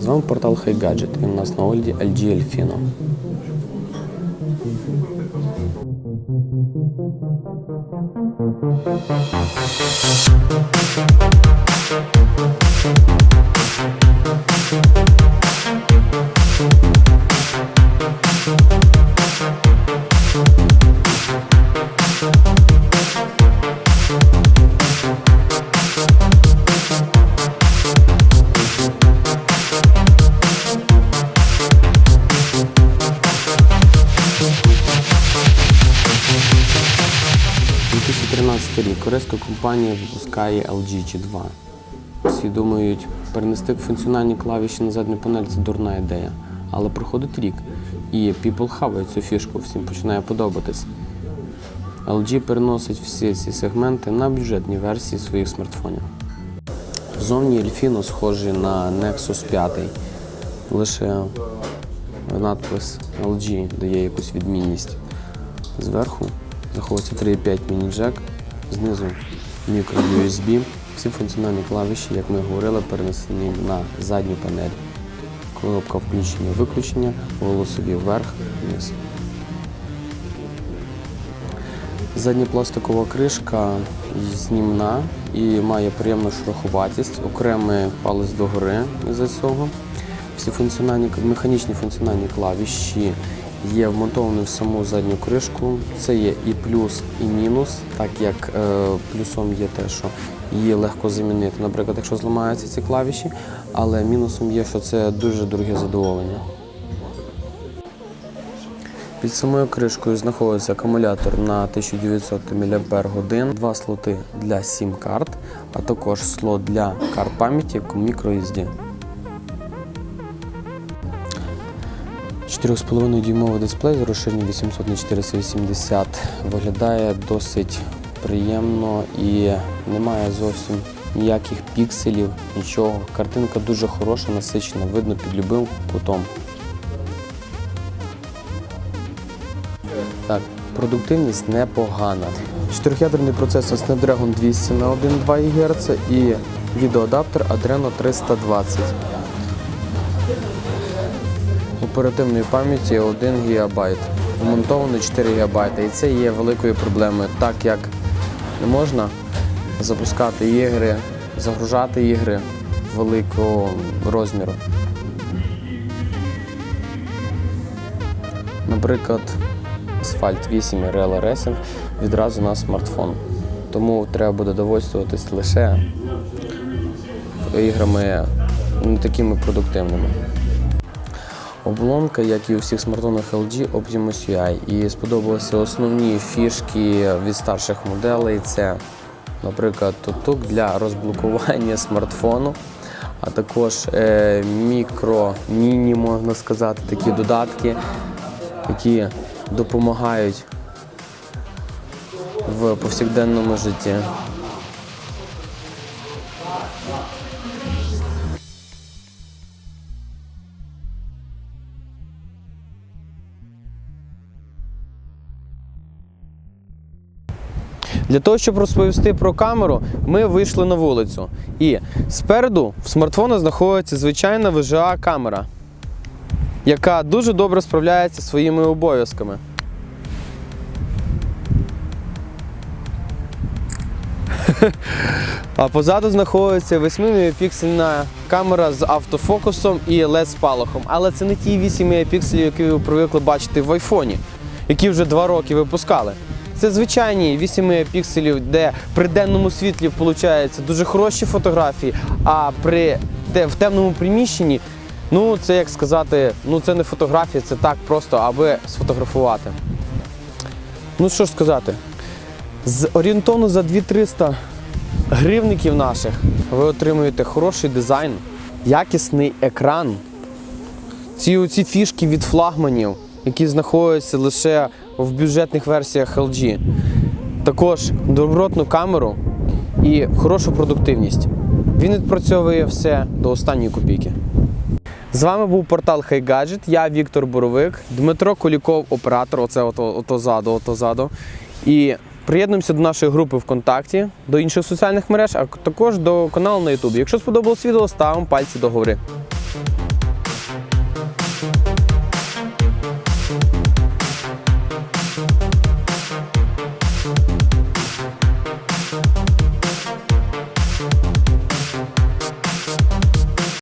З вами портал HiGadget і у нас на огляді LG Elfino. – 2013 рік корейська компанія випускає LG G2. Всі думають, перенести функціональні клавіші на задню панель це дурна ідея. Але проходить рік, і people хавають цю фішку, всім починає подобатись. LG переносить всі ці сегменти на бюджетні версії своїх смартфонів. Зовні Elfino схожий на Nexus 5, лише надпис LG дає якусь відмінність. Зверху знаходиться 3.5 міні-джек, знизу мікро USB. Всі функціональні клавіші, як ми говорили, перенесені на задню панель. Кнопка включення-виключення, голосові вверх, вниз. Задня пластикова кришка знімна і має приємну шероховатість, окремий палець догори із-за цього. Всі функціональні, механічні функціональні клавіші є вмонтовані в саму задню кришку. Це є і плюс, і мінус, так як е, плюсом є те, що її легко замінити, наприклад, якщо зламаються ці клавіші, але мінусом є, що це дуже дороге задоволення. Під самою кришкою знаходиться акумулятор на 1900 мАч, два слоти для сім карт, а також слот для карт пам'яті microSD. 4,5 дюймовий дисплей з розширенням 800 на 480 виглядає досить приємно і немає зовсім ніяких пікселів, нічого. Картинка дуже хороша, насичена, видно під любим кутом. Так, продуктивність непогана. Чотирьохядерний процесор Snapdragon 200 на 1,2 ГГц і відеоадаптер Adreno 320. Оперативної пам'яті 1 ГБ. Вмонтовано 4 ГБ. І це є великою проблемою, так як не можна запускати ігри, загружати ігри великого розміру. Наприклад, Asphalt 8 і Real Racing відразу на смартфон. Тому треба буде довольствуватись лише іграми не такими продуктивними. Оболонка, як і у всіх смартфонах LG, Optimus UI. І сподобалися основні фішки від старших моделей. Це, наприклад, тутук для розблокування смартфону, а також е, мікро, міні, можна сказати, такі додатки, які допомагають в повсякденному житті. Для того, щоб розповісти про камеру, ми вийшли на вулицю. І спереду в смартфона знаходиться звичайна VGA камера, яка дуже добре справляється своїми обов'язками. А позаду знаходиться 8-мегапіксельна камера з автофокусом і LED спалахом. Але це не ті 8 мегапікселів, які ви привикли бачити в айфоні, які вже 2 роки випускали. Це звичайні 8 мегапікселів, де при денному світлі виходить дуже хороші фотографії, а при те- в темному приміщенні, ну це як сказати, ну це не фотографія, це так просто, аби сфотографувати. Ну що ж сказати, з орієнтовно за 2300 гривників наших ви отримуєте хороший дизайн, якісний екран, ці, ці фішки від флагманів, які знаходяться лише в бюджетних версіях LG. Також добротну камеру і хорошу продуктивність. Він відпрацьовує все до останньої копійки. З вами був портал HiGadget, я Віктор Боровик, Дмитро Коліков, оператор, оце ото, ото ззаду, ото ззаду. І приєднуємося до нашої групи ВКонтакті, до інших соціальних мереж, а також до каналу на YouTube. Якщо сподобалось відео, ставимо пальці догори.